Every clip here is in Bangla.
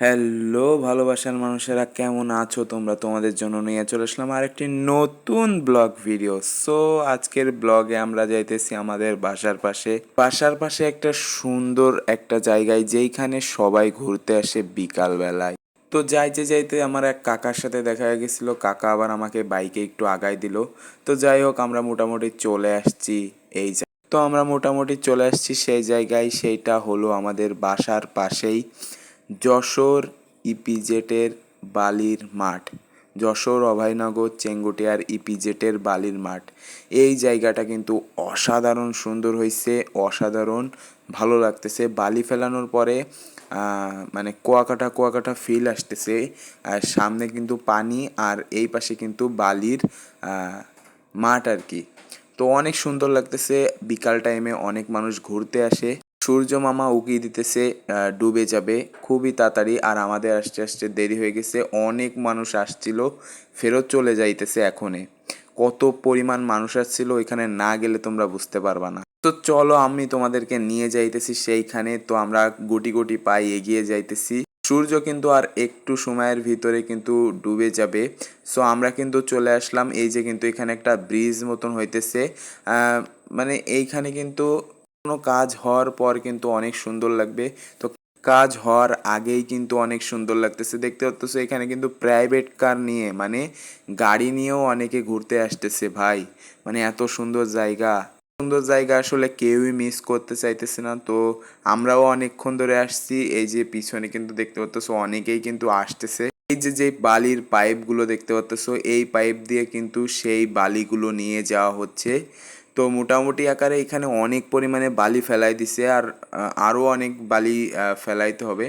হ্যালো, ভালোবাসার মানুষেরা, কেমন আছো তোমরা? তোমাদের জন্য নিয়ে চলে আসলাম আরেকটি নতুন ব্লগ ভিডিও। সো আজকের ব্লগে আমরা যাইতেছি আমাদের বাসার পাশে। বাসার পাশে একটা সুন্দর একটা জায়গায় যেইখানে সবাই ঘুরতে আসে বিকাল বেলায় তো যাইতে যাইতে আমার এক কাকার সাথে দেখা গেছিল। কাকা আবার আমাকে বাইকে একটু আগাই দিল। তো যাই হোক, আমরা মোটামুটি চলে আসছি এই তো আমরা মোটামুটি চলে আসছি সেই জায়গায়। সেইটা হলো আমাদের বাসার পাশেই। যশোর ইপিজেটের বালির মাঠ। যশোর অভয়নগর চেঙ্গুটিয়ার ইপিজেটের বালির মাঠ। এই জায়গাটা কিন্তু অসাধারণ সুন্দর হয়েছে অসাধারণ ভালো লাগতেছে। বালি ফেলানোর পরে মানে কুয়াকাটা কুয়াকাটা ফিল আসতেছে। আর সামনে কিন্তু পানি আর এই পাশে কিন্তু বালির মাঠ আর কি। তো অনেক সুন্দর লাগতেছে। বিকাল টাইমে অনেক মানুষ ঘুরতে আসে। সূর্য মামা উকি দিতেছে ডুবে যাবে। খুবই তাড়াতাড়ি আর আমাদের আসতে আসতে দেরি হয়ে গেছে। অনেক মানুষ আসছিল, ফেরত চলে যাইতেছে এখনে কত পরিমাণ মানুষ আসছিল ওইখানে না গেলে তোমরা বুঝতে পারবা না। তো চলো, আমি তোমাদেরকে নিয়ে যাইতেছি সেইখানে। তো আমরা গুটি গুটি পাই এগিয়ে যাইতেছি। সূর্য কিন্তু আর একটু সময়ের ভিতরে কিন্তু ডুবে যাবে। সো আমরা কিন্তু চলে আসলাম। এই যে কিন্তু এখানে একটা ব্রিজ মতন হইতেছে। মানে এইখানে কিন্তু কোনো কাজ হওয়ার পর কিন্তু অনেক সুন্দর লাগবে। তো কাজ হওয়ার আগেই কিন্তু অনেক সুন্দর লাগতেছে। দেখতে পাচ্ছ এখানে কিন্তু প্রাইভেট কার নিয়ে মানে গাড়ি নিয়েও অনেকে ঘুরতে আসতেছে ভাই। মানে এত সুন্দর জায়গা। সুন্দর জায়গা আসলে কেউই মিস করতে চাইতেছে না। তো আমরাও অনেকক্ষণ ধরে আসছি। এই যে পিছনে কিন্তু দেখতে পাচ্ছ অনেকেই কিন্তু আসতেছে। এই যে যে বালির পাইপগুলো দেখতে পাচ্ছ এই পাইপ দিয়ে কিন্তু সেই বালিগুলো নিয়ে যাওয়া হচ্ছে। তো মোটামুটি আকারে এখানে অনেক পরিমাণে বালি ফেলাই দিছে আর আরও অনেক বালি ফেলাইতে হবে।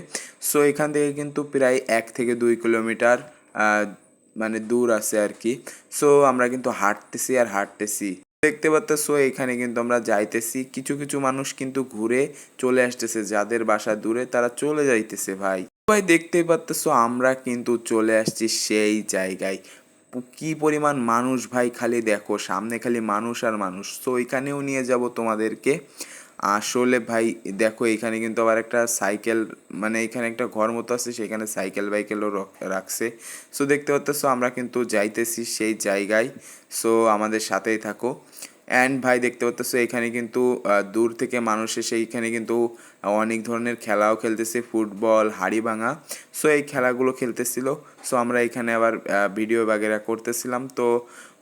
সো এখান থেকে কিন্তু প্রায় এক থেকে দুই কিলোমিটার মানে দূর আছে আর কি। সো আমরা কিন্তু হাঁটতেছি আর হাঁটতেছি। দেখতে পাচ্তেছো এখানে কিন্তু আমরা যাইতেছি। কিছু কিছু মানুষ কিন্তু ঘুরে চলে আসতেছে, যাদের বাসা দূরে তারা চলে যাইতেছে ভাই। ভাই, দেখতে পাচ্তেছো আমরা কিন্তু চলে আসছি সেই জায়গায়। কি পরিমাণ মানুষ ভাই খালি দেখো, সামনে খালি মানুষ আর মানুষ। তো এখানেও নিয়ে যাব তোমাদেরকে। আসলে ভাই, দেখো, এখানে কিন্তু আবার একটা সাইকেল মানে এখানে একটা ঘর মতো আছে, সেখানে সাইকেল বাইকেলও রাখছে। সো দেখতে পাচ্ছ আমরা কিন্তু যাইতেছি সেই জায়গায়। সো আমাদের সাথেই থাকো। অ্যান্ড ভাই, দেখতে পাচ্তেছো এখানে কিন্তু দূর থেকে মানুষ এসে এইখানে কিন্তু অনেক ধরনের খেলাও খেলতেছে, ফুটবল হাড়ি ভাঙা সো এই খেলাগুলো খেলতেছিল। সো আমরা এখানে আবার ভিডিও বাগেরা করতেছিলাম। তো,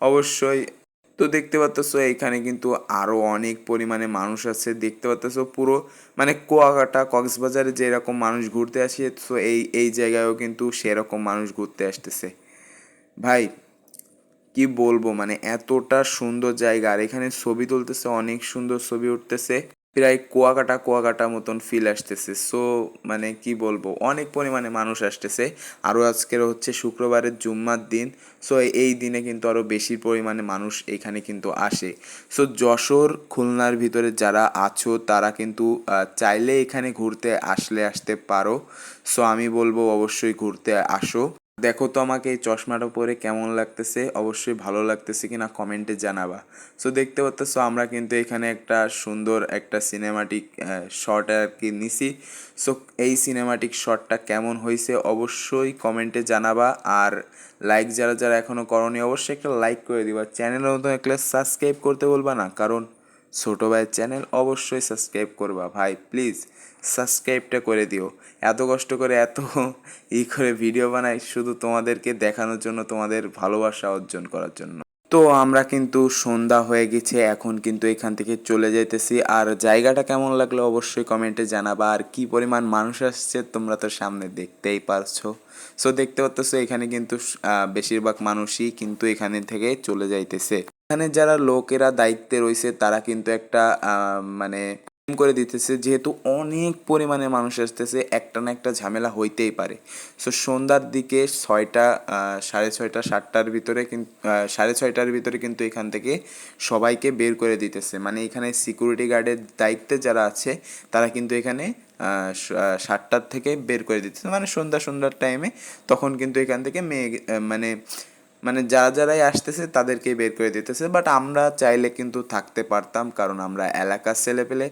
অবশ্যই, তো দেখতে পাচ্তেছো এখানে কিন্তু আরও অনেক পরিমাণে মানুষ আছে। দেখতে পাচ্তেছো পুরো মানে কুয়াকাটা, কক্সবাজারে যেরকম মানুষ ঘুরতে আসে তো এই এই জায়গায়ও কিন্তু সেরকম মানুষ ঘুরতে আসতেছে। ভাই কি বলব মানে এতটা সুন্দর জায়গা। আর এখানে ছবি তুলতেছে, অনেক সুন্দর ছবি উঠতেছে। প্রায় কুয়াকাটা কুয়াকাটা মতন ফিল আসতেছে। সো মানে কি বলব, অনেক পরিমাণে মানুষ আসতেছে। আরও আজকের হচ্ছে শুক্রবারের জুম্মার দিন। সো এই দিনে কিন্তু আরও বেশি পরিমাণে মানুষ এখানে কিন্তু আসে। সো যশোর, খুলনার ভিতরে যারা আছো, তারা কিন্তু চাইলে এখানে ঘুরতে আসলে আসতে পারো। সো আমি বলব অবশ্যই ঘুরতে আসো। দেখো তো আমাকে এই চশমাটা পরে কেমন লাগতেছে, অবশ্যই ভালো লাগতেছে কিনা কমেন্টে জানাবা। সো দেখতে পাচ্ছ আমরা কিন্তু এখানে একটা সুন্দর একটা সিনেমাটিক শট আর কি নিছি। সো এই সিনেমাটিক শটটা কেমন হয়েছে অবশ্যই কমেন্টে জানাবা। আর লাইক যারা যারা এখনও করনি, অবশ্যই একটা লাইক করে দিবা। চ্যানেলের মতো একটা সাবস্ক্রাইব করতে বলবা না, কারণ ছোটো ভাইয়ের চ্যানেল অবশ্যই সাবস্ক্রাইব করবা। ভাই প্লিজ সাবস্ক্রাইবটা করে দিও। এত কষ্ট করে এত ই করে ভিডিও বানাই শুধু তোমাদেরকে দেখানোর জন্য, তোমাদের ভালোবাসা অর্জন করার জন্য। তো আমরা কিন্তু সন্ধ্যা হয়ে গেছে, এখন কিন্তু এখান থেকে চলে যাইতেছি। আর জায়গাটা কেমন লাগল অবশ্যই কমেন্টে জানাবা। আর কি পরিমাণ মানুষ আসছে তোমরা তো সামনে দেখতেই পারছ। সো দেখতে পাচ্ছ এখানে কিন্তু বেশিরভাগ মানুষই কিন্তু এখানে থেকে চলে যাইতেছে। এখানে যারা লোকেরা দায়িত্বে রয়েছে, তারা কিন্তু একটা মানে করে দিতেছে, যেহেতু অনেক পরিমাণে মানুষ আসতেছে, একটা না একটা ঝামেলা হইতেই পারে। সো সন্ধ্যার দিকে ছয়টা সাড়ে ছয়টা, সাতটার ভিতরে কিন্তু সাড়ে ছয়টার ভিতরে কিন্তু এখান থেকে সবাইকে বের করে দিতেছে। মানে এখানে সিকিউরিটি গার্ডের দায়িত্বে যারা আছে, তারা কিন্তু এখানে সাতটার থেকে বের করে দিতেছে। মানে সন্ধ্যা, সন্ধ্যার টাইমে তখন কিন্তু এখান থেকে মেয়ে মানে মানে যারা যারাই আসতেছে তাদেরকেই বের করে দিতেছে বাট আমরা চাইলে কিন্তু থাকতে পারতাম, কারণ আমরা এলাকার ছেলে পেলে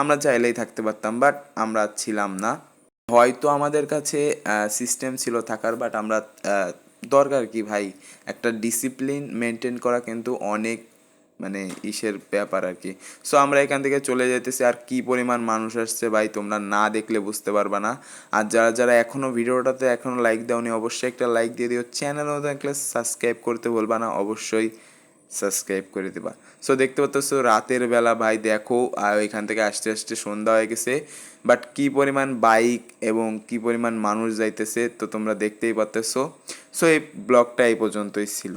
আমরা চাইলেই থাকতে পারতাম বাট আমরা ছিলাম না। হয়তো আমাদের কাছে সিস্টেম ছিল থাকার বাট আমরা দরকার কি ভাই? একটা ডিসিপ্লিন মেনটেন করা কিন্তু অনেক মানে ইসের ব্যাপার আর কি। সো আমরা এখান থেকে চলে যেতেছি আর কি পরিমাণ মানুষ আসছে ভাই, তোমরা না দেখলে বুঝতে পারবা না। আর যারা যারা এখনও ভিডিওটাতে এখনও লাইক দাওনি, অবশ্যই একটা লাইক দিয়ে দিও। চ্যানেল দেখলে সাবস্ক্রাইব করতে বলবা না, অবশ্যই সাবস্ক্রাইব করে দিবা। সো দেখতে পাচ্ছ রাতের বেলা ভাই, দেখো, আর এখান থেকে আসতে আসতে সন্ধ্যা হয়ে গেছে। বাট কি পরিমাণ বাইক এবং কি পরিমাণ মানুষ যাইতেছে, তো তোমরা দেখতেই পাচ্তেছো সো এই ব্লগটা এই পর্যন্তই ছিল।